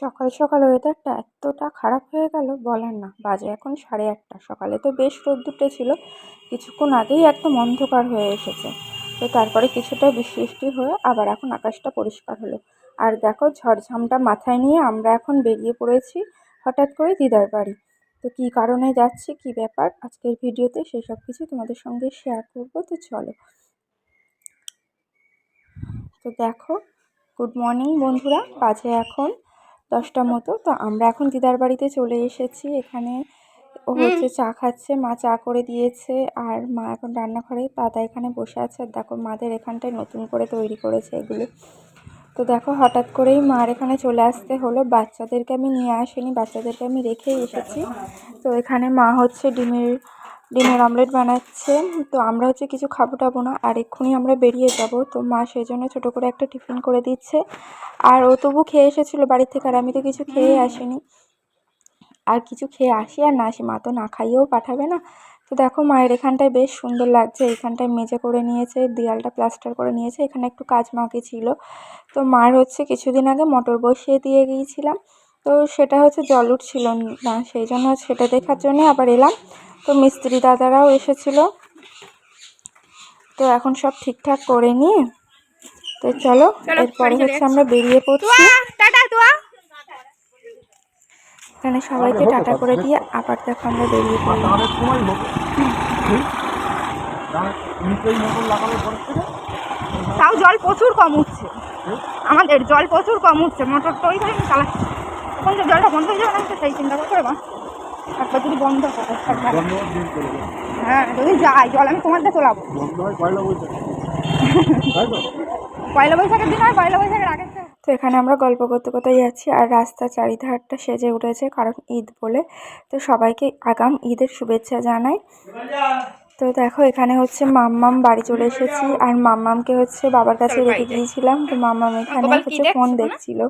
সকাল সকাল ওয়েদারটা এতটা খারাপ হয়ে গেল বলার না। বাজে এখন সাড়ে আটটা। সকালে তো বেশ রোদ্দুরটা ছিল। কিছুক্ষণ আগেই একদম অন্ধকার হয়ে এসেছে। তো তারপরে কিছুটা বৃষ্টি হয়ে আবার এখন আকাশটা পরিষ্কার হলো। আর দেখো ঝড়ঝামটা মাথায় নিয়ে আমরা এখন বেরিয়ে পড়েছি হঠাৎ করে দিদার বাড়ি। তো কী কারণে যাচ্ছি, কী ব্যাপার, আজকের ভিডিওতে সেসব কিছু তোমাদের সঙ্গে শেয়ার করব। তো চলো। তো দেখো গুড মর্নিং বন্ধুরা। বাজে এখন দশটা মতো। তো আমরা এখন দিদার বাড়িতে চলে এসেছি। এখানে ও হচ্ছে চা খাচ্ছে মা চা করে দিয়েছে আর মা এখন রান্নাঘরে দাদা এখানে বসে আছে। আর দেখো মাদের এখানটায় নতুন করে তৈরি করেছে এগুলো। তো দেখো হঠাৎ করেই মার এখানে চলে আসতে হলো। বাচ্চাদেরকে আমি নিয়ে আসিনি বাচ্চাদেরকে আমি রেখেই এসেছি। তো এখানে মা হচ্ছে ডিমের ডিমের অমলেট বানাচ্ছে। তো আমরা হচ্ছে কিছু খাব টাবো না আর এক্ষুনি আমরা বেরিয়ে যাব। তো মা সেই জন্য ছোটো করে একটা টিফিন করে দিচ্ছে। আর ও তবু খেয়ে এসেছিল বাড়ির থেকে আর আমি তো কিছু খেয়ে আসিনি। আর কিছু খেয়ে আসি আর না আসি মা তো না খাইয়েও পাঠাবে না। তো দেখো মায়ের এখানটায় বেশ সুন্দর লাগছে। এখানটায় মেজে করে নিয়েছে দেয়ালটা প্লাস্টার করে নিয়েছে। এখানে একটু কাজ মাকে ছিল। তো মার হচ্ছে কিছুদিন আগে মোটর বসিয়ে দিয়ে গিয়েছিলাম। তো সেটা হচ্ছে জল উঠছিল না সেই জন্য সেটা দেখার জন্যে আবার এলাম। তো মিস্ত্রি দাদারাও এসেছিল। তো এখন সব ঠিকঠাক করে নিয়ে তো চলো এরপরে হচ্ছে আমরা বেরিয়ে পড়ছি। এখানে সবাইকে টাটা করে দিয়ে আবার দেখো আমরা বেরিয়ে তাও জল প্রচুর কম উঠছে। আমাদের জল প্রচুর কম উঠছে মোটর তো ওইভাবে আমি চালাচ্ছি জলটা বন্ধ হয়ে যাবে না সেই চিন্তা করে বা যদি বন্ধ করে হ্যাঁ। যদি যাই জল আমি তোমার দিয়ে তোলাবো। পয়লা বৈশাখের দিন হয় পয়লা বৈশাখের আগের তো এখানে আমরা গল্প করতে করতে যাচ্ছি আর রাস্তা চারিধারটা সেজে উঠেছে কারণ ঈদ বলে। তো সবাইকে আগাম ঈদের শুভেচ্ছা জানাই। তো দেখো এখানে হচ্ছে মাম্মাম বাড়ি চলে এসেছি আর মাম্মামকে হচ্ছে বাবার কাছে রেখে গিয়েছিলাম। তো মাম্মাম এখানে হচ্ছে ফোন দেখছ দেখছিল।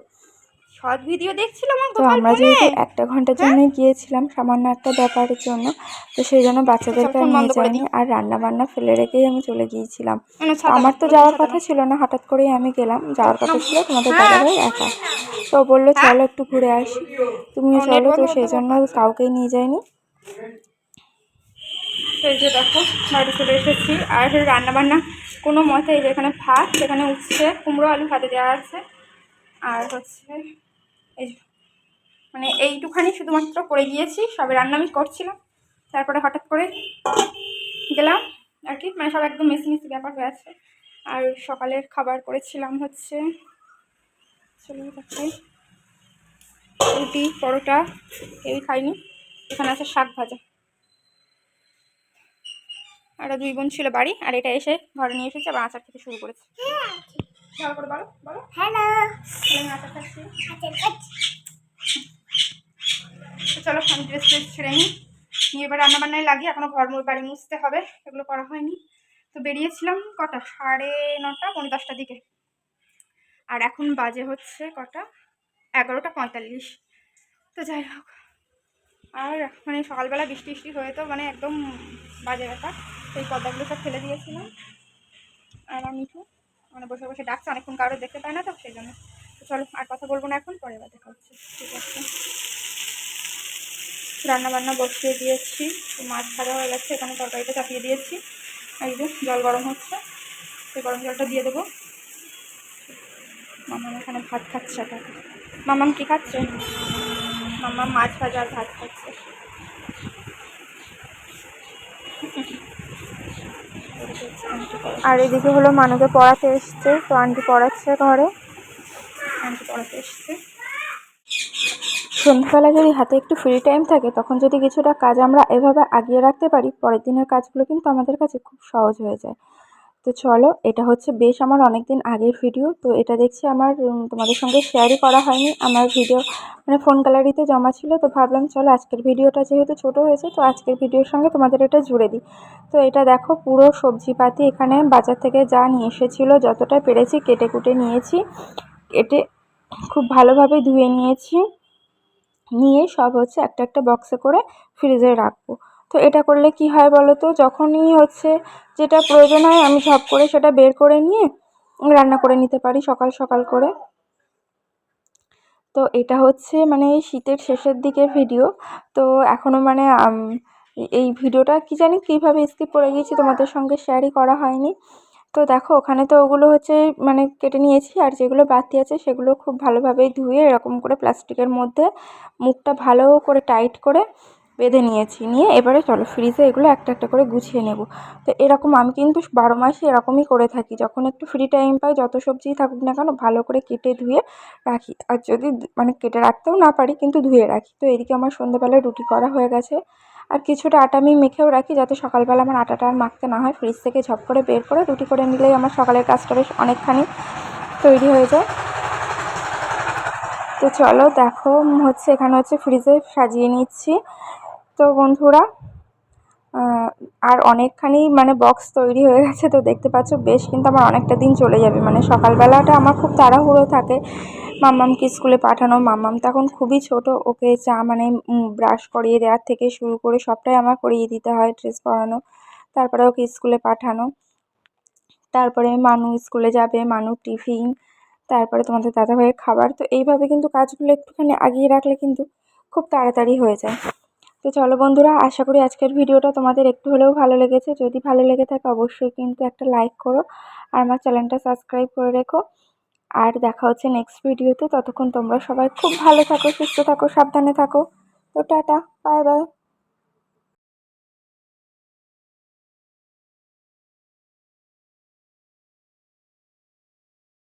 শর্ট ভিডিও দেখছিলাম তো আমরা যেহেতু একটা ঘণ্টার জন্যই গিয়েছিলাম সামান্য একটা ব্যাপারের জন্য তো সেই জন্য বাচ্চাদেরকে ফোন আর নিয়ে যাইনি আর রান্না বান্না ফেলে রেখেই আমি চলে গিয়েছিলাম। মানে আমার তো যাওয়ার কথা ছিল না হঠাৎ করেই আমি গেলাম। যাওয়ার কথা ছিল তোমাদের হ্যাঁ। দাদাভাই একা। তো বলল চলো একটু ঘুরে আসি। তুমিও ও, চলো। তো সেই জন্য কাউকেই নিয়ে যাইনি। এই যে দেখো বাড়ি চলে এসেছি। আর রান্না বান্না কোনো মতে এই যে এখানে ভাত সেখানে উচ্ছে কুমড়ো আলু ভাতে দেওয়া আছে। আর হচ্ছে মানে এইটুখানি শুধুমাত্র করে গিয়েছি সবে রান্না আমি করছিলাম। তারপরে হঠাৎ করে গেলাম আর কি মানে সব একদম মেসি মেসি ব্যাপার হয়ে আছে। আর সকালের খাবার করেছিলাম হচ্ছে, চলো রুটি, পরোটা, কেউই খাইনি এখানে আছে শাক ভাজা। আর দুই বোন ছিল বাড়ি, আর এটা এসে ঘরে নিয়ে এসেছে, আবার আচার থেকে শুরু করেছে। ভালো করে বলো বলো। হ্যালো। আমি আচার খাচ্ছি। তো চলো আমি ড্রেস ট্রেস ছেড়ে নিই। নিয়ে এবার রান্না বান্নায় লাগি এখনও ঘর বাড়ি মুছতে হবে এগুলো করা হয়নি। তো বেরিয়েছিলাম কটা? সাড়ে নটা পনেরো দশটার দিকে। আর এখন বাজে হচ্ছে কটা? এগারোটা পঁয়তাল্লিশ। তো যাই হোক। আর মানে সকালবেলা বৃষ্টি বৃষ্টি হয়ে তো মানে একদম বাজে ব্যাপার। সেই পর্দাগুলো সব ফেলে দিয়েছিলাম। আর আমার মিঠু মানে বসে বসে ডাকছে, অনেকক্ষণ কারও দেখতে পায় না তো, সেই জন্য। চলো, আর কথা বলব না এখন, পরে দেখা হচ্ছে। ঠিক আছে। রান্না বান্না বসিয়ে দিয়েছি। মাছ ভাজা হয়ে গেছে, এখানে তরকারিটা চাপিয়ে দিয়েছি। এই যে, জল গরম হচ্ছে। সেই গরম জলটা দিয়ে দেবো। মামাম এখানে ভাত খাচ্ছে মামাম কি খাচ্ছে? মাম্মা মাছ ভাজা আর ভাত খাচ্ছে। আর এদিকে হলো মানুকে পড়াতে এসছে তো আন্টি পড়াচ্ছে ঘরে। আন্টি পড়াতে এসছে। সন্ধ্যাবেলা যদি হাতে একটু ফ্রি টাইম থাকে তখন যদি কিছুটা কাজ আমরা এভাবে আগিয়ে রাখতে পারি পরের দিনের কাজগুলো কিন্তু আমাদের কাছে খুব সহজ হয়ে যায়। তো চলো, এটা হচ্ছে বেশ আমার অনেক দিন আগের ভিডিও তো এটা দেখছি আমার তোমাদের সঙ্গে শেয়ারই করা হয়নি। আমার ভিডিও মানে ফোন গ্যালারিতে জমা ছিল, তো ভাবলাম চলো আজকের ভিডিওটা যেহেতু ছোট হয়েছে, তো আজকের ভিডিওর সঙ্গে তোমাদের এটা জুড়ে দিই। তো এটা দেখো, পুরো সবজিপাতি এখানে বাজার থেকে যা নিয়ে এসেছিল, যতটা পেরেছি কেটে কুটে নিয়েছি। কেটে খুব ভালোভাবে ধুয়ে নিয়েছি। নিয়ে সব হচ্ছে একটা একটা বক্সে করে ফ্রিজে রাখব। তো এটা করলে কি হয় বলো তো যখনই হচ্ছে যেটা প্রয়োজন হয় আমি ঝপ করে সেটা বের করে নিয়ে রান্না করে নিতে পারি সকাল সকাল করে। তো এটা হচ্ছে মানে শীতের শেষের দিকের ভিডিও। তো এখনও মানে এই ভিডিওটা কি জানি কীভাবে স্কিপ করে গিয়েছি তোমাদের সঙ্গে শেয়ারই করা হয়নি। তো দেখো ওখানে তো ওগুলো হচ্ছে মানে কেটে নিয়েছি আর যেগুলো বাতি আছে সেগুলো খুব ভালোভাবেই ধুয়ে এরকম করে প্লাস্টিকের মধ্যে মুখটা ভালো করে টাইট করে বেঁধে নিয়েছি, নিয়ে এবারে চলো ফ্রিজে এগুলো একটা একটা করে গুছিয়ে নেব। তো এরকম আমি কিন্তু বারো মাসে এরকমই করে থাকি, যখন একটু ফ্রি টাইম পাই, যত সবজিই থাকুক না কেন ভালো করে কেটে ধুয়ে রাখি। আর যদি মানে কেটে রাখতেও না পারি, কিন্তু ধুয়ে রাখি। তো এদিকে আমার সন্ধ্যেবেলায় রুটি করা হয়ে গেছে। আর কিছুটা আটা আমি মেখেও রাখি, যাতে সকালবেলা আমার আটাটা আর মাখতে না হয়। ফ্রিজ থেকে ঝপ করে বের করে রুটি করে নিলেই আমার সকালের কাজটা বেশ অনেকখানি তৈরি হয়ে যায়। তো চলো দেখো হচ্ছে এখানে হচ্ছে ফ্রিজে সাজিয়ে নিচ্ছি। তো বন্ধুরা আর অনেকখানি মানে বক্স তৈরি হয়ে গেছে তো দেখতে পাচ্ছ, বেশ কিন্তু আমার অনেকটা দিন চলে যাবে। মানে সকালবেলাটা আমার খুব তাড়াহুড়ো থাকে। মাম্মামকে স্কুলে পাঠানো, মাম্মাম তখন খুবই ছোট, ওকে চা মানে ব্রাশ করিয়ে দেওয়ার থেকে শুরু করে সবটাই আমার করিয়ে দিতে হয় ড্রেস পরানো, তারপরে ওকে স্কুলে পাঠানো, তারপরে মানু স্কুলে যাবে মানু টিফিন, তারপরে তোমাদের দাদাভাইয়ের খাবার। তো এইভাবে কিন্তু কাজগুলো একটুখানি আগিয়ে রাখলে কিন্তু খুব তাড়াতাড়ি হয়ে যায়। তো চলো বন্ধুরা, আশা করি আজকের ভিডিওটা তোমাদের একটু হলেও ভালো লেগেছে। যদি ভালো লেগে থাকে অবশ্যই কিন্তু একটা লাইক করো আর আমার চ্যানেলটা সাবস্ক্রাইব করে রেখো। আর দেখা হচ্ছে নেক্সট ভিডিওতে ততক্ষণ তোমরা সবাই খুব ভালো থাকো, সুস্থ থাকো, সাবধানে থাকো। তো টাটা বাই বাই